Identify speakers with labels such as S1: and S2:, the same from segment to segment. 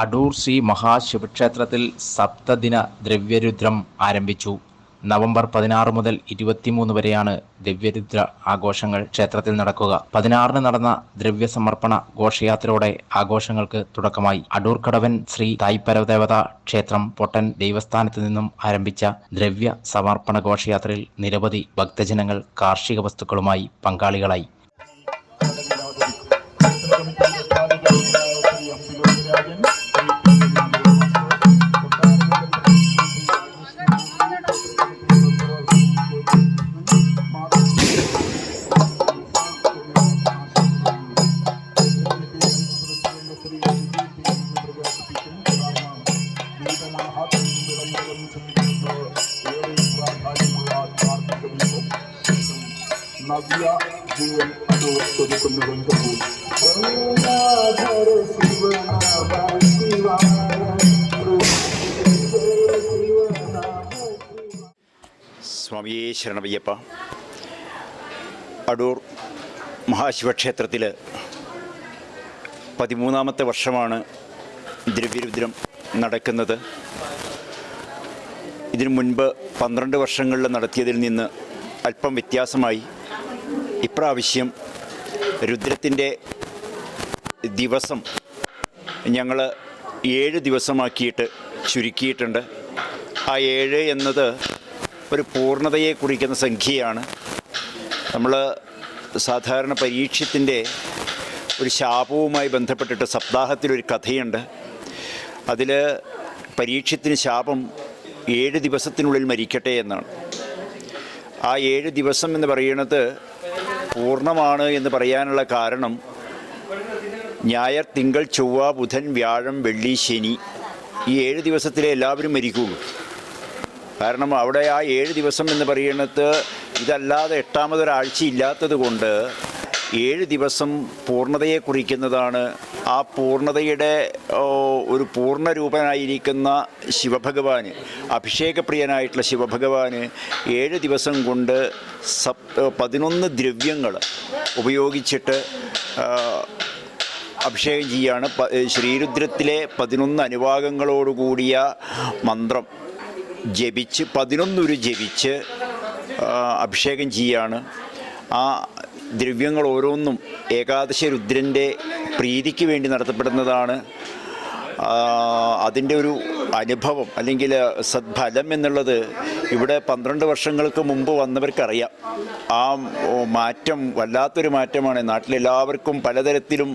S1: അടൂർ ശ്രീ മഹാശിവക്ഷേത്രത്തിൽ സപ്തദിന ദ്രവ്യരുദ്രം ആരംഭിച്ചു. നവംബർ പതിനാറ് മുതൽ ഇരുപത്തിമൂന്ന് വരെയാണ് ദിവ്യരുദ്ര ആഘോഷങ്ങൾ ക്ഷേത്രത്തിൽ നടക്കുക. പതിനാറിന് നടന്ന ദ്രവ്യസമർപ്പണ ഘോഷയാത്രയോടെ ആഘോഷങ്ങൾക്ക് തുടക്കമായി. അടൂർക്കടവൻ കടവൻ ശ്രീ തായ്പരദേവത ക്ഷേത്രം പൊട്ടൻ ദൈവസ്ഥാനത്ത് നിന്നും ആരംഭിച്ച ദ്രവ്യ സമർപ്പണ ഘോഷയാത്രയിൽ നിരവധി ഭക്തജനങ്ങൾ കാർഷിക വസ്തുക്കളുമായി പങ്കാളികളായി.
S2: നവ്യ ജീവൻ അത് കൊടുക്കുന്നതെങ്കിൽ
S3: സ്വാമിയേ ശരണമയ്യപ്പ. അടൂർ മഹാശിവക്ഷേത്രത്തിൽ പതിമൂന്നാമത്തെ വർഷമാണ് ദ്രവ്യരുദ്രം നടക്കുന്നത്. ഇതിനു മുൻപ് പന്ത്രണ്ട് വർഷങ്ങളിൽ നടത്തിയതിൽ നിന്ന് അല്പം വ്യത്യാസമായി ഇപ്രാവശ്യം രുദ്രത്തിന്റെ ദിവസം ഞങ്ങൾ ഏഴ് ദിവസമാക്കിയിട്ട് ചുരുക്കിയിട്ടുണ്ട്. ആ ഏഴ് എന്നത് ഒരു പൂർണതയെ കുറിക്കുന്ന സംഖ്യയാണ്. നമ്മൾ സാധാരണ പരീക്ഷത്തിന്റെ ഒരു ശാപവുമായി ബന്ധപ്പെട്ടിട്ട് സപ്താഹത്തിലൊരു കഥയുണ്ട്. അതിൽ പരീക്ഷത്തിന് ശാപം ഏഴ് ദിവസത്തിനുള്ളിൽ മരിക്കട്ടെ എന്നാണ്. ആ ഏഴ് ദിവസം എന്ന് പറയുന്നത് പൂർണമാണ് എന്ന് പറയാനുള്ള കാരണം ഞായർ തിങ്കൾ ചൊവ്വ ബുധൻ വ്യാഴം വെള്ളി ശനി ഈ ഏഴ് ദിവസത്തിലെ എല്ലാവരും മരിക്കുള്ളൂ കാരണം അവിടെ ആ ഏഴ് ദിവസം എന്ന് പറയുന്നത് ഇതല്ലാതെ എട്ടാമതൊരാഴ്ച ഇല്ലാത്തത് കൊണ്ട് ഏഴ് ദിവസം പൂർണതയെ കുറിക്കുന്നതാണ്. ആ പൂർണതയുടെ ഒരു പൂർണരൂപനായിരിക്കുന്ന ശിവഭഗവാന് അഭിഷേകപ്രിയനായിട്ടുള്ള ശിവഭഗവാന് ഏഴ് ദിവസം കൊണ്ട് സപ് പതിനൊന്ന് ദ്രവ്യങ്ങൾ ഉപയോഗിച്ചിട്ട് അഭിഷേകം ചെയ്യാണ്. ശ്രീരുദ്രത്തിലെ പതിനൊന്ന് അനുവാകങ്ങളോടുകൂടിയ മന്ത്രം ജപിച്ച് പതിനൊന്നൊരു ജപിച്ച് അഭിഷേകം ചെയ്യാണ്. ആ ദ്രവ്യങ്ങൾ ഓരോന്നും ഏകാദശ രുദ്രന്റെ പ്രീതിക്ക് വേണ്ടി നടത്തപ്പെടുന്നതാണ്. അതിന്റെ ഒരു അനുഭവം അല്ലെങ്കിൽ സദ്ഫലം എന്നുള്ളത് ഇവിടെ പന്ത്രണ്ട് വർഷങ്ങൾക്ക് മുമ്പ് വന്നവർക്കറിയാം. ആ മാറ്റം വല്ലാത്തൊരു മാറ്റമാണ്. നാട്ടിലെല്ലാവർക്കും പലതരത്തിലും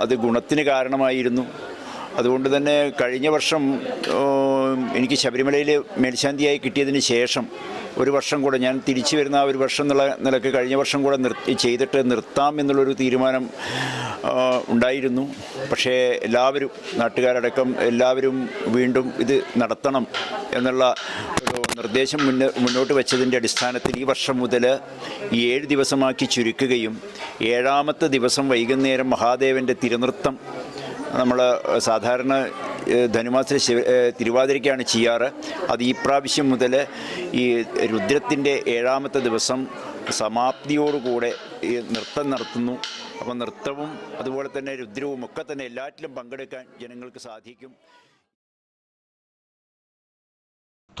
S3: അത് ഗുണത്തിന് കാരണമായിരുന്നു. അതുകൊണ്ട് തന്നെ കഴിഞ്ഞ വർഷം എനിക്ക് ശബരിമലയിൽ മേൽശാന്തിയായി കിട്ടിയതിന് ശേഷം ഒരു വർഷം കൂടെ ഞാൻ തിരിച്ചു വരുന്ന ആ ഒരു വർഷം എന്നുള്ള നിലയ്ക്ക് കഴിഞ്ഞ വർഷം കൂടെ നിർത്തി ചെയ്തിട്ട് നിർത്താം എന്നുള്ളൊരു തീരുമാനം ഉണ്ടായിരുന്നു. പക്ഷേ എല്ലാവരും നാട്ടുകാരടക്കം എല്ലാവരും വീണ്ടും ഇത് നടത്തണം എന്നുള്ള ഒരു നിർദ്ദേശം മുന്നേ മുന്നോട്ട് വെച്ചതിന്റെ അടിസ്ഥാനത്തിൽ ഈ വർഷം മുതൽ ഏഴ് ദിവസമാക്കി ചുരുക്കുകയും ഏഴാമത്തെ ദിവസം വൈകുന്നേരം മഹാദേവന്റെ തിരുനൃത്തം നമ്മൾ സാധാരണ ധനുമാസ ശിവ തിരുവാതിരയ്ക്കാണ് ചെയ്യാറ്. അത് ഈ പ്രാവശ്യം മുതൽ ഈ രുദ്രത്തിന്റെ ഏഴാമത്തെ ദിവസം സമാപ്തിയോടുകൂടെ ഈ നൃത്തം നടത്തുന്നു. അപ്പോൾ നൃത്തവും അതുപോലെ തന്നെ രുദ്രവും ഒക്കെ തന്നെ എല്ലാറ്റിലും പങ്കെടുക്കാൻ ജനങ്ങൾക്ക് സാധിക്കും.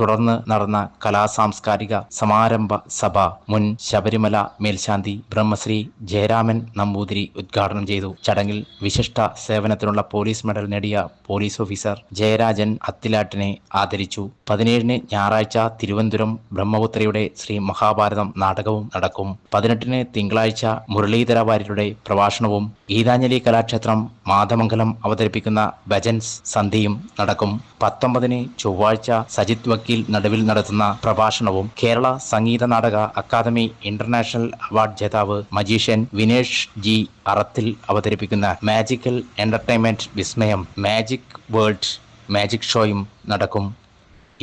S1: തുടർന്ന് നടന്ന കലാസാംസ്കാരിക സമാരംഭ സഭ മുൻ ശബരിമല മേൽശാന്തി ബ്രഹ്മശ്രീ ജയരാമൻ നമ്പൂതിരി ഉദ്ഘാടനം ചെയ്തു. ചടങ്ങിൽ വിശിഷ്ട സേവനത്തിനുള്ള പോലീസ് മെഡൽ നേടിയ പോലീസ് ഓഫീസർ ജയരാജൻ അത്തിലാട്ടിനെ ആദരിച്ചു. പതിനേഴിന് ഞായറാഴ്ച തിരുവനന്തപുരം ബ്രഹ്മപുത്രയുടെ ശ്രീ മഹാഭാരതം നാടകവും നടക്കും. പതിനെട്ടിന് തിങ്കളാഴ്ച മുരളീധര വാര്യരുടെ പ്രഭാഷണവും ഗീതാഞ്ജലി കലാക്ഷേത്രം മാതമംഗലം അവതരിപ്പിക്കുന്ന ഭജൻസ് സന്ധ്യയും നടക്കും. പത്തൊമ്പതിന് ചൊവ്വാഴ്ച സജിത് വക്കീൽ നടുവിൽ നടത്തുന്ന പ്രഭാഷണവും Kerala Sangeetha Nataka academy international award ജേതാവ് മജീഷ്യൻ വിനേഷ് ജി അറത്തിൽ അവതരിപ്പിക്കുന്ന മാജിക്കൽ എന്റർടൈൻമെന്റ് വിസ്മയം മാജിക് വേൾഡ് മാജിക് ഷോയും നടക്കും.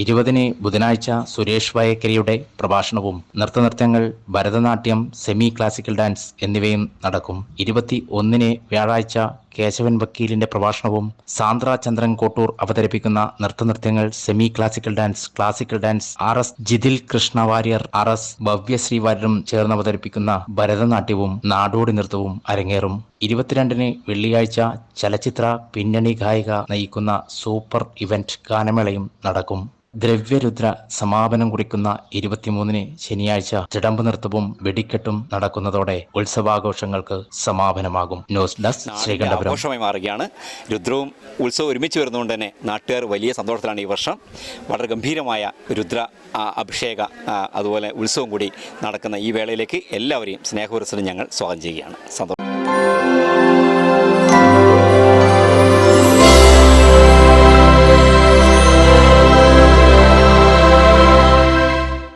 S1: ഇരുപതിന് ബുധനാഴ്ച സുരേഷ് വയക്കരിയുടെ പ്രഭാഷണവും നൃത്തനൃത്യങ്ങൾ ഭരതനാട്യം സെമി ക്ലാസിക്കൽ ഡാൻസ് എന്നിവയും നടക്കും. ഇരുപത്തി ഒന്നിന് വ്യാഴാഴ്ച കേശവൻ വക്കീലിന്റെ പ്രഭാഷണവും സാന്ദ്ര ചന്ദ്രൻ കോട്ടൂർ അവതരിപ്പിക്കുന്ന നൃത്തനൃത്യങ്ങൾ semi classical dance classical dance R S Jithil Krishna Warrier R S Bhavyasree വാര്യരും ചേർന്ന് അവതരിപ്പിക്കുന്ന ഭരതനാട്യവും നാടോടി നൃത്തവും അരങ്ങേറും. ഇരുപത്തിരണ്ടിന് വെള്ളിയാഴ്ച ചലച്ചിത്ര പിന്നണി ഗായിക നയിക്കുന്ന സൂപ്പർ ഇവന്റ് ഗാനമേളയും നടക്കും. ദ്രവ്യരുദ്ര സമാപനം കുറിക്കുന്ന ഇരുപത്തിമൂന്നിന് ശനിയാഴ്ച തിടമ്പ് നൃത്തവും വെടിക്കെട്ടും നടക്കുന്നതോടെ ഉത്സവാഘോഷങ്ങൾക്ക് സമാപനമാകും. News desk Sreekandapuram.
S4: ആഘോഷമായി മാറുകയാണ്. രുദ്രവും ഉത്സവം ഒരുമിച്ച് വരുന്നതുകൊണ്ട് തന്നെ നാട്ടുകാർ വലിയ സന്തോഷത്തിലാണ് ഈ വർഷം. വളരെ ഗംഭീരമായ രുദ്ര അഭിഷേക അതുപോലെ ഉത്സവം കൂടി നടക്കുന്ന ഈ വേളയിലേക്ക് എല്ലാവരെയും സ്നേഹപുരസ്സരം ഞങ്ങൾ സ്വാഗതം ചെയ്യുകയാണ്. സന്തോഷം.